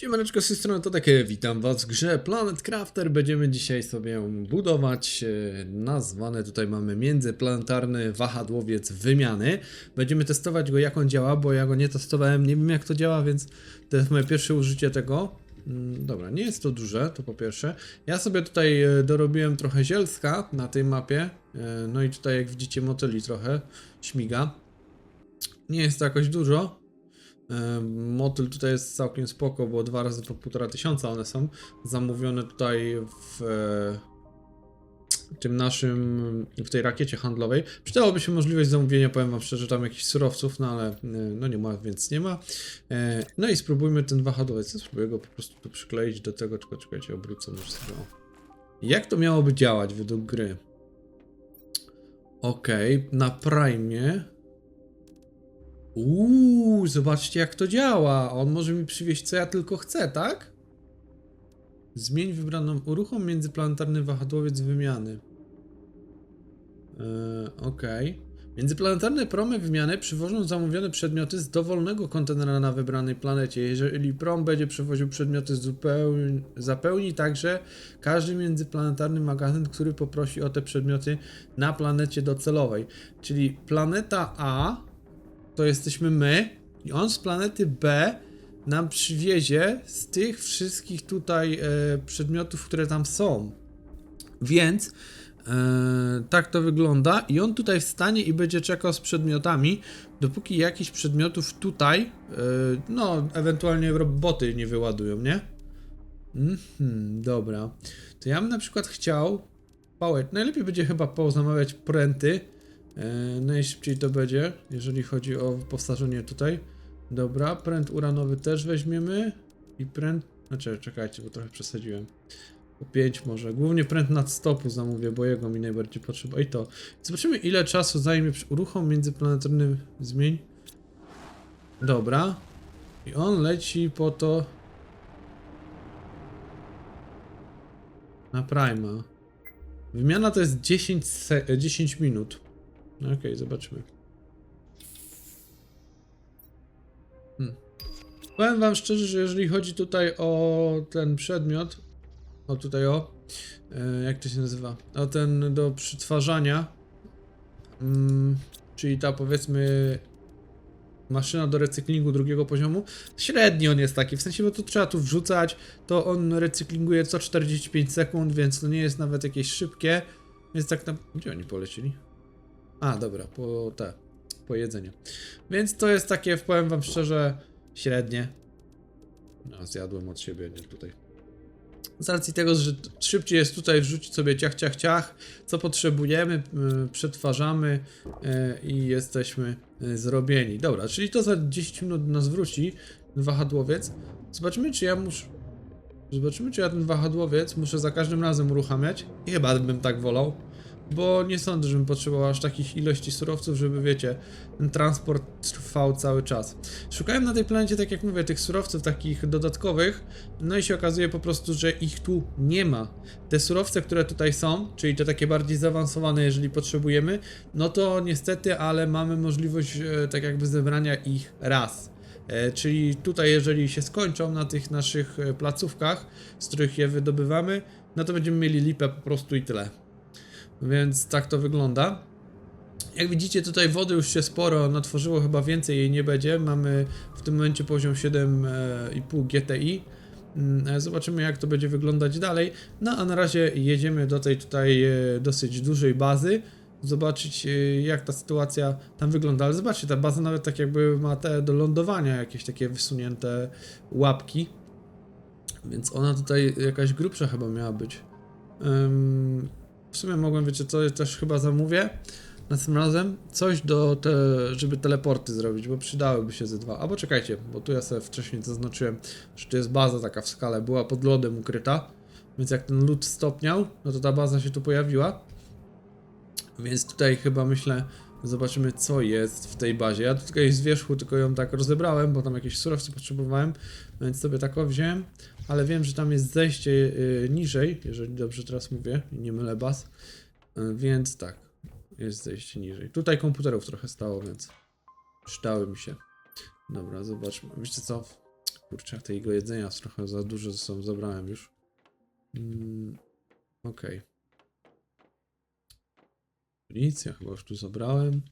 Siemaneczko, z tej strony to takie, witam was w grze Planet Crafter. Będziemy dzisiaj sobie budować e, nazwane, tutaj mamy międzyplanetarny wahadłowiec wymiany. Będziemy testować go jak on działa, bo ja go nie testowałem, nie wiem jak to działa, więc to jest moje pierwsze użycie tego. Mm, Dobra, nie jest to duże, to po pierwsze. Ja sobie tutaj e, dorobiłem trochę zielska na tej mapie, e, no i tutaj jak widzicie motyli trochę śmiga. Nie jest to jakoś dużo, Motyl tutaj jest całkiem spoko, bo dwa razy po półtora tysiąca one są zamówione tutaj w e, tym naszym, w tej rakiecie handlowej. Przydałoby się możliwość zamówienia, powiem wam szczerze, tam jakichś surowców, no ale e, no nie ma, więc nie ma. E, No i spróbujmy ten wahadłowiec, Ja spróbuję go po prostu tu przykleić do tego, tylko czekajcie, obrócę może sobie. Jak to miałoby działać według gry? Okej, na Prime Uuu, zobaczcie jak to działa. On może mi przywieźć co ja tylko chcę, tak? Zmień wybraną uruchom międzyplanetarny wahadłowiec wymiany. Eee, Okej. Międzyplanetarne promy wymiany przywożą zamówione przedmioty z dowolnego kontenera na wybranej planecie. Jeżeli prom będzie przewoził przedmioty zupełnie, zapełni także każdy międzyplanetarny magazyn, który poprosi o te przedmioty na planecie docelowej. Czyli planeta A to jesteśmy my i on z planety B nam przywiezie z tych wszystkich tutaj e, przedmiotów, które tam są. Więc e, tak to wygląda i on tutaj wstanie i będzie czekał z przedmiotami, dopóki jakichś przedmiotów tutaj, e, no ewentualnie roboty nie wyładują, nie? Mhm, dobra. To ja bym na przykład chciał pałek. Najlepiej będzie chyba pozamawiać pręty. E, najszybciej to będzie, jeżeli chodzi o wyposażenie tutaj. Dobra, pręt uranowy też weźmiemy. I pręt. Znaczy, czekajcie, bo trochę przesadziłem. Po 5 może. Głównie pręt nad stopu zamówię, bo jego mi najbardziej potrzeba. I to. Zobaczymy, ile czasu zajmie uruchom międzyplanetarny zmień. Dobra. I on leci po to. Na Prima. Wymiana to jest 10, se- e, 10 minut. No Okej, zobaczmy. Hmm. Powiem wam szczerze, że jeżeli chodzi tutaj o ten przedmiot, o tutaj o, e, jak to się nazywa, o ten do przetwarzania, mm, czyli ta powiedzmy maszyna do recyklingu drugiego poziomu, średni on jest taki, w sensie, bo to trzeba tu wrzucać, to on recyklinguje co 45 sekund, więc to nie jest nawet jakieś szybkie, więc tak na... Gdzie oni polecili? A, dobra, po te, po jedzenie. Więc to jest takie, powiem wam szczerze, średnie. No, zjadłem od siebie, nie tutaj. Z racji tego, że szybciej jest tutaj wrzucić sobie ciach, ciach, ciach, co potrzebujemy, y, przetwarzamy y, i jesteśmy y, zrobieni. Dobra, czyli to za 10 minut nas wróci wahadłowiec. Zobaczymy, czy ja muszę... Zobaczymy, czy ja ten wahadłowiec muszę za każdym razem uruchamiać. I chyba bym tak wolał. Bo nie sądzę, żebym potrzebował aż takich ilości surowców, żeby wiecie, ten transport trwał cały czas. Szukałem na tej planecie, tak jak mówię, tych surowców takich dodatkowych, no i się okazuje po prostu, że ich tu nie ma. Te surowce, które tutaj są, czyli te takie bardziej zaawansowane, jeżeli potrzebujemy, no to niestety, ale mamy możliwość e, tak jakby zebrania ich raz. E, Czyli tutaj, jeżeli się skończą na tych naszych e, placówkach, z których je wydobywamy, no to będziemy mieli lipę po prostu i tyle. Więc tak to wygląda. Jak widzicie, tutaj wody już się sporo natworzyło, chyba więcej jej nie będzie. Mamy w tym momencie poziom 7,5 GTI. Mm, e, Zobaczymy, jak to będzie wyglądać dalej. No a na razie jedziemy do tej tutaj e, dosyć dużej bazy. Zobaczyć, e, jak ta sytuacja tam wygląda. Ale zobaczcie, ta baza nawet tak jakby ma te do lądowania jakieś takie wysunięte łapki. Więc ona tutaj jakaś grubsza chyba miała być. W sumie mogłem, wiecie co, też chyba zamówię następnym razem coś do, te, żeby teleporty zrobić, bo przydałyby się ze dwa. Albo czekajcie, bo tu ja sobie wcześniej zaznaczyłem, że to jest baza taka w skale, była pod lodem ukryta, więc jak ten lód stopniał, no to ta baza się tu pojawiła. Więc tutaj chyba myślę, zobaczymy co jest w tej bazie. Ja tutaj z wierzchu tylko ją tak rozebrałem, bo tam jakieś surowce potrzebowałem, więc sobie tak wziąłem, ale wiem, że tam jest zejście y, niżej, jeżeli dobrze teraz mówię nie mylę baz, Y, więc tak, jest zejście niżej. Tutaj komputerów trochę stało, więc przydały mi się. Dobra, zobaczmy. Wiecie co? Kurczę, tego jedzenia trochę za dużo ze sobą zabrałem już. Mm, Okej. Policja chyba już tu zabrałem.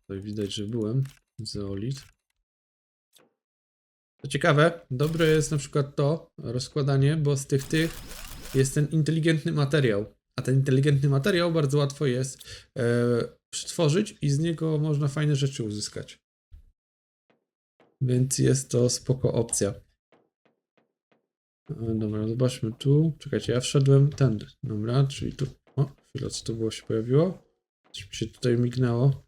Tutaj widać, że byłem. Zeolit. To ciekawe, dobre jest na przykład to rozkładanie, bo z tych tych jest ten inteligentny materiał. A ten inteligentny materiał bardzo łatwo jest e, przetworzyć i z niego można fajne rzeczy uzyskać. Więc jest to spoko opcja. E, Dobra, zobaczmy tu. Czekajcie, ja wszedłem tędy. Dobra, czyli tu. O, chwilę, co tu było się pojawiło? Coś mi się tutaj mignęło.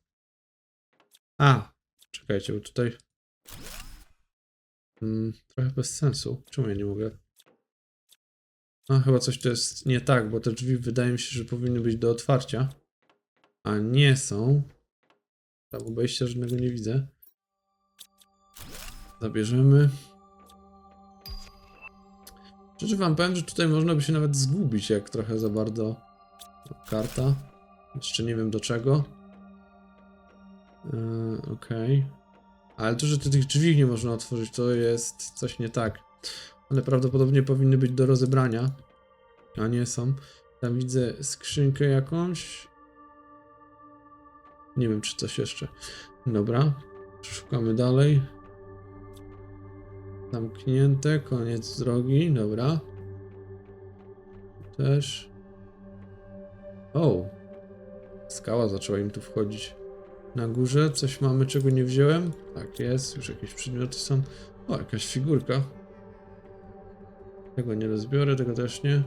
A, czekajcie, bo tutaj. Mm, trochę bez sensu. Czemu ja nie mogę? A, chyba coś to jest nie tak, bo te drzwi wydaje mi się, że powinny być do otwarcia. A nie są. Tam obejścia żadnego nie widzę. Zabierzemy. Szczerze wam powiem, że tutaj można by się nawet zgubić, jak trochę za bardzo karta. Jeszcze nie wiem do czego. Yy, Okej. Ale to, że tych drzwi nie można otworzyć, to jest coś nie tak. One prawdopodobnie powinny być do rozebrania. A nie są. Tam widzę skrzynkę jakąś. Nie wiem, czy coś jeszcze. Dobra. Szukamy dalej. Zamknięte, koniec drogi, dobra. Też. O! Skała zaczęła im tu wchodzić. Na górze coś mamy, czego nie wziąłem? Tak jest, już jakieś przedmioty są. O, jakaś figurka. Tego nie rozbiorę, tego też nie.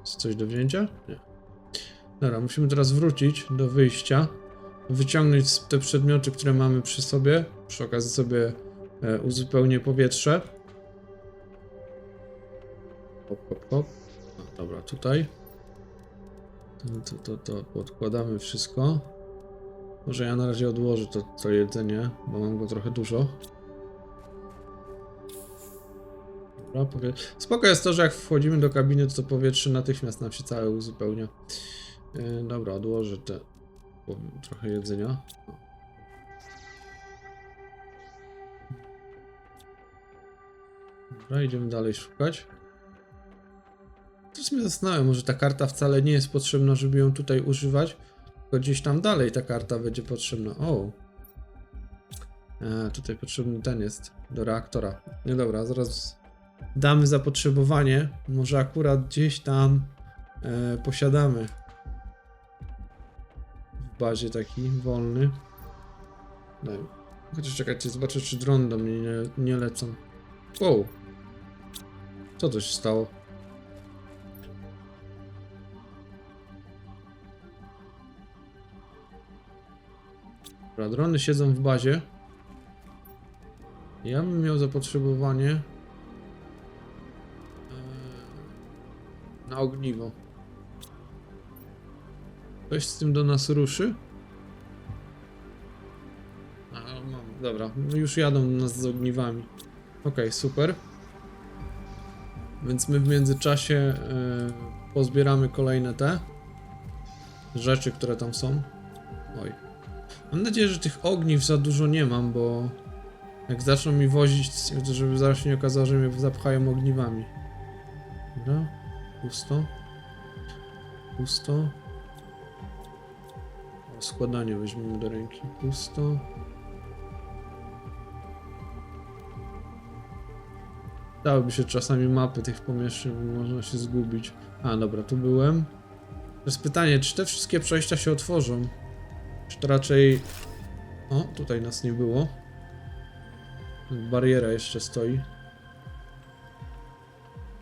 Jest coś do wzięcia? Nie. Dobra, musimy teraz wrócić do wyjścia. Wyciągnąć te przedmioty, które mamy przy sobie. Przy okazji sobie e, uzupełnię powietrze. Hop, hop, hop. Dobra, tutaj. To, to, to, to odkładamy wszystko. Może ja na razie odłożę to, to jedzenie, bo mam go trochę dużo. Dobra, powie... Spoko jest to, że jak wchodzimy do kabiny, to powietrze natychmiast nam się całe uzupełnia. Yy, dobra, odłożę te po- trochę jedzenia. Dobra, idziemy dalej szukać. Też mnie zastanawiam, może ta karta wcale nie jest potrzebna, żeby ją tutaj używać, tylko gdzieś tam dalej ta karta będzie potrzebna. O! E, tutaj potrzebny ten jest do reaktora. Nie dobra, zaraz damy zapotrzebowanie. Może akurat gdzieś tam e, posiadamy bazie taki wolny. Daj. Chociaż czekajcie, zobaczę czy drony do mnie nie, nie lecą. Wow! Co to się stało? Dobra, drony siedzą w bazie. Ja bym miał zapotrzebowanie eee, na ogniwo. Ktoś z tym do nas ruszy? A, mam. Dobra, już jadą do nas z ogniwami. Okej, super. Więc my w międzyczasie e, pozbieramy kolejne te rzeczy, które tam są. Oj. Mam nadzieję, że tych ogniw za dużo nie mam, bo jak zaczną mi wozić, to żeby zaraz się nie okazało, że mnie zapchają ogniwami. Dobra, pusto. Pusto. Składanie weźmiemy do ręki. Pusto. Dałyby się czasami mapy tych pomieszczeń, można się zgubić. A, dobra, tu byłem. Teraz pytanie, czy te wszystkie przejścia się otworzą? Czy to raczej... O, tutaj nas nie było. Bariera jeszcze stoi.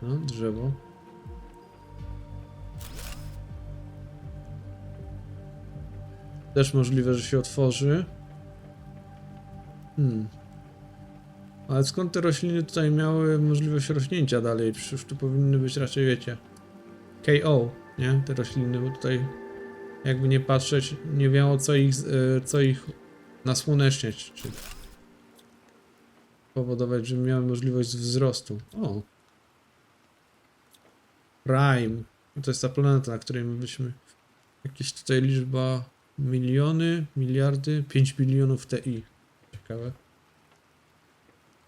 No, drzewo. Też możliwe, że się otworzy. Hmm. Ale skąd te rośliny tutaj miały możliwość rośnięcia dalej? Przecież tu powinny być raczej, wiecie, KO, nie? Te rośliny, bo tutaj jakby nie patrzeć, nie wiadomo co ich, e, co ich nasłoneczniać, czy powodować, żeby miały możliwość wzrostu. O! Prime. To jest ta planeta, na której my byśmy. Jakieś tutaj liczba miliony, miliardy, 5 bilionów TI. Ciekawe.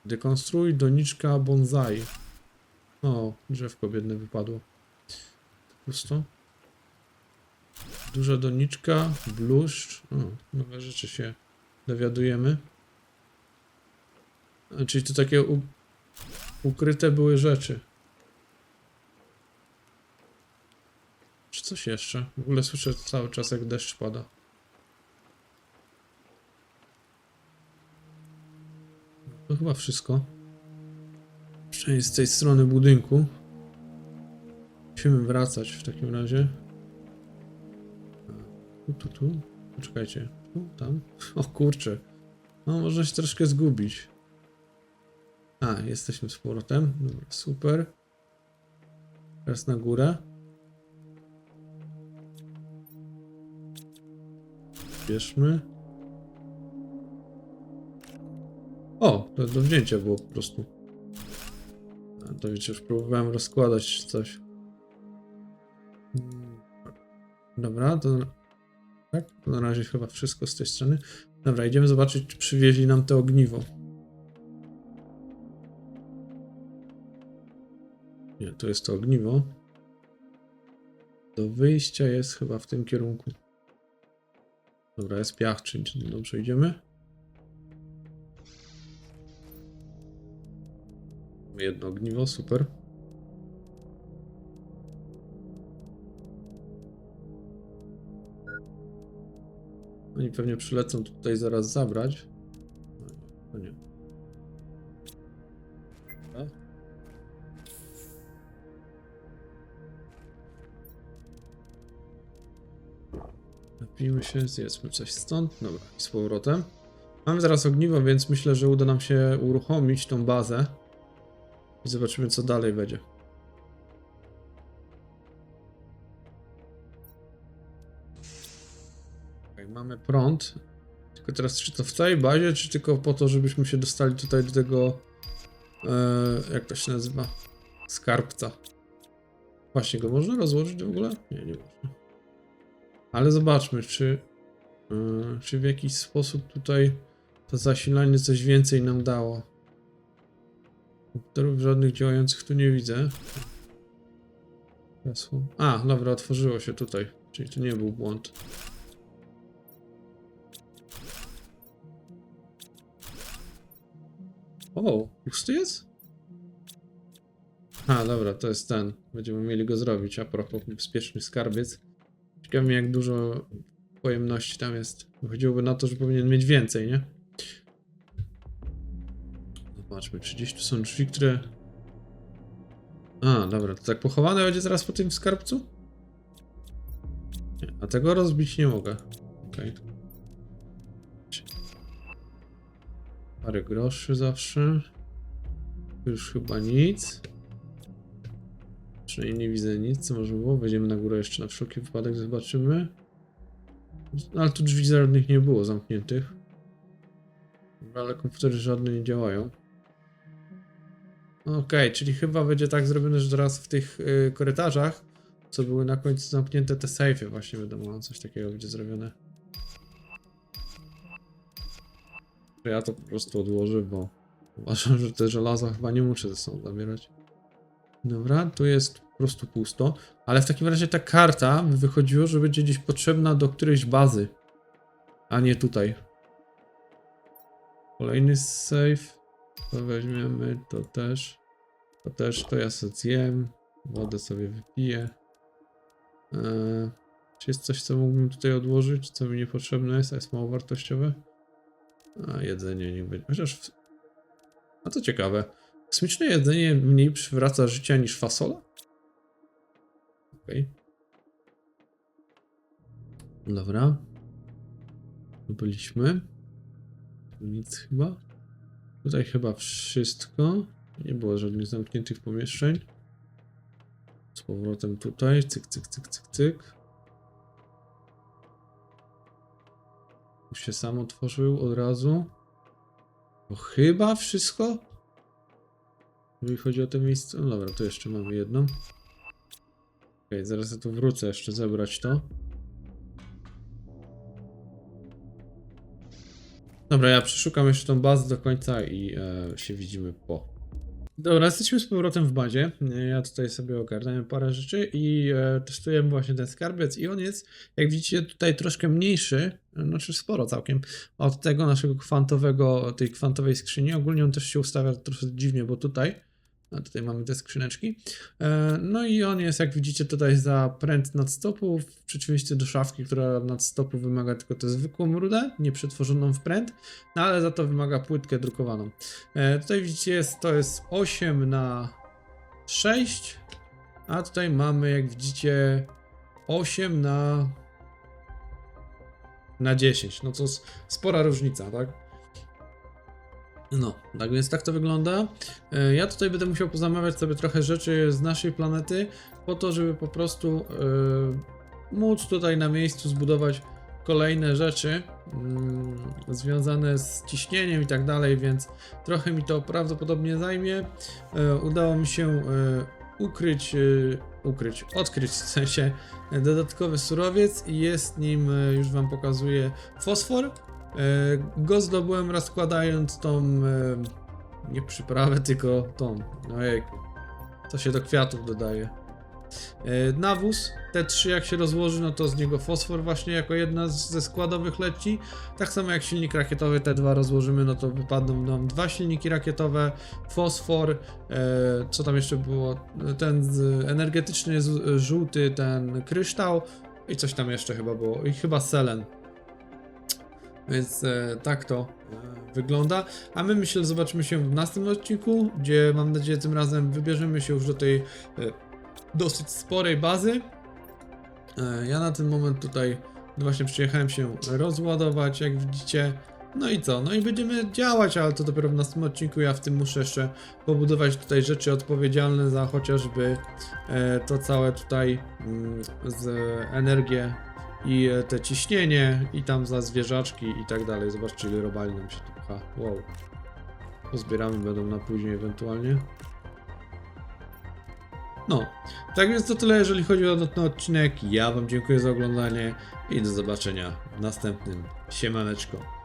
Dekonstruuj doniczka bonsai. O, drzewko biedne wypadło. Pusto. Duża doniczka, bluszcz. O, nowe rzeczy się dowiadujemy. Czyli to takie ukryte były rzeczy. Czy coś jeszcze? W ogóle słyszę cały czas jak deszcz pada. Chyba wszystko. Przynajmniej z tej strony budynku. Musimy wracać w takim razie. Tu, tu, tu. Poczekajcie. Tu, tam. O kurczę. No, można się troszkę zgubić. A, jesteśmy z powrotem. Dobra, super. Teraz na górę. Bierzmy. O, to do wzięcia było po prostu. To wiecie, już próbowałem rozkładać coś. Mm, Dobra, to... Tak, to na razie chyba wszystko z tej strony. Dobra, idziemy zobaczyć, czy przywieźli nam to ogniwo. Nie, to jest to ogniwo. Do wyjścia jest chyba w tym kierunku. Dobra, jest piach, czyli czy dobrze idziemy? Jedno ogniwo, super. Oni pewnie przylecą tutaj zaraz zabrać. No, nie. Dobra. Napijmy się, zjedzmy coś stąd. Dobra, z powrotem. Mamy zaraz ogniwo, więc myślę, że uda nam się uruchomić tą bazę. I zobaczymy, co dalej będzie. Okay, mamy prąd. Tylko teraz, czy to w całej bazie, czy tylko po to, żebyśmy się dostali tutaj do tego. E, jak to się nazywa? Skarbca. Właśnie go można rozłożyć w ogóle? Nie, nie można. Ale zobaczmy, czy, yy, czy w jakiś sposób tutaj to zasilanie coś więcej nam dało. Komputerów żadnych działających tu nie widzę. A, dobra, otworzyło się tutaj. Czyli to nie był błąd. O, pusty jest? A, dobra, to jest ten. Będziemy mieli go zrobić. A propos, bezpieczny skarbiec. Ciekawe mnie, jak dużo pojemności tam jest. Chodziłoby na to, że powinien mieć więcej, nie? Zobaczmy, 30 tu są drzwi, które... A, dobra, to tak pochowane będzie zaraz po tym skarbcu? Nie, a tego rozbić nie mogę. Okej. Parę groszy zawsze. Już chyba nic. Przynajmniej nie widzę nic, co może było. Wejdziemy na górę jeszcze na wszelki wypadek, zobaczymy. Ale tu drzwi żadnych nie było zamkniętych. Ale komputery żadne nie działają. Okej, czyli chyba będzie tak zrobione, że teraz w tych y, korytarzach, co były na końcu zamknięte, te sejfy właśnie wiadomo, coś takiego będzie zrobione. Ja to po prostu odłożę, bo uważam, że te żelaza chyba nie muszę ze sobą zabierać. Dobra, tu jest po prostu pusto. Ale w takim razie ta karta wychodziło, że będzie gdzieś potrzebna do którejś bazy. A nie tutaj. Kolejny safe. To weźmiemy, to też. To też, to ja sobie zjem. Wodę sobie wypiję. Eee, czy jest coś, co mógłbym tutaj odłożyć, co mi niepotrzebne jest, a jest mało wartościowe? A, jedzenie nie będzie. Chociaż... w- A to ciekawe. Kosmiczne jedzenie mniej przywraca życia niż fasola? Okej. Dobra. Byliśmy. Nic chyba. Tutaj chyba wszystko. Nie było żadnych zamkniętych pomieszczeń. Z powrotem tutaj. Cyk, cyk, cyk, cyk, cyk. Już się sam otworzył od razu. To chyba wszystko? Jeżeli chodzi o to miejsce. No dobra, to jeszcze mamy jedną. Okej, zaraz ja tu wrócę jeszcze zebrać to. Dobra, ja przeszukam jeszcze tą bazę do końca i e, się widzimy po. Dobra, jesteśmy z powrotem w bazie. Ja tutaj sobie ogarniałem parę rzeczy i e, testujemy właśnie ten skarbiec i on jest, jak widzicie, tutaj troszkę mniejszy, e, znaczy sporo całkiem, od tego naszego kwantowego, tej kwantowej skrzyni. Ogólnie on też się ustawia troszkę dziwnie, bo tutaj, a tutaj mamy te skrzyneczki. E, No i on jest, jak widzicie, tutaj za pręt nadstopu, w przeciwieństwie do szafki, która nadstopu wymaga tylko tę zwykłą rudę, nie przetworzoną w pręt, no ale za to wymaga płytkę drukowaną. E, tutaj widzicie, jest, to jest 8 na 6, a tutaj mamy, jak widzicie, 8 na na 10. No to spora różnica, tak? No, tak więc tak to wygląda. E, Ja tutaj będę musiał pozamawiać sobie trochę rzeczy z naszej planety, po to, żeby po prostu e, móc tutaj na miejscu zbudować kolejne rzeczy mm, związane z ciśnieniem i tak dalej, więc trochę mi to prawdopodobnie zajmie. E, udało mi się e, ukryć, e, ukryć, odkryć w sensie dodatkowy surowiec i jest nim, e, już wam pokazuję, fosfor. E, Go zdobyłem rozkładając tą, e, nie przyprawę, tylko tą, ojejku, co się do kwiatów dodaje. E, Nawóz, te trzy jak się rozłoży, no to z niego fosfor właśnie jako jedna ze składowych leci. Tak samo jak silnik rakietowy, te dwa rozłożymy, no to wypadną nam dwa silniki rakietowe, fosfor, co tam jeszcze było, ten energetyczny żółty, ten kryształ i coś tam jeszcze chyba było, i chyba selen. Więc e, tak to e, wygląda. A my myślę, zobaczymy się w następnym odcinku, gdzie mam nadzieję tym razem wybierzemy się już do tej e, dosyć sporej bazy. E, Ja na ten moment tutaj właśnie przyjechałem się rozładować, jak widzicie. No i co? No i będziemy działać, ale to dopiero w następnym odcinku. Ja w tym muszę jeszcze pobudować tutaj rzeczy odpowiedzialne za chociażby e, to całe tutaj mm, z energię i e, te ciśnienie i tam za zwierzaczki i tak dalej. Zobaczcie ile robali nam się tu pcha. Wow. Pozbieramy będą na później ewentualnie. No, tak więc to tyle, jeżeli chodzi o ten odcinek. Ja Wam dziękuję za oglądanie i do zobaczenia w następnym. Siemaneczko.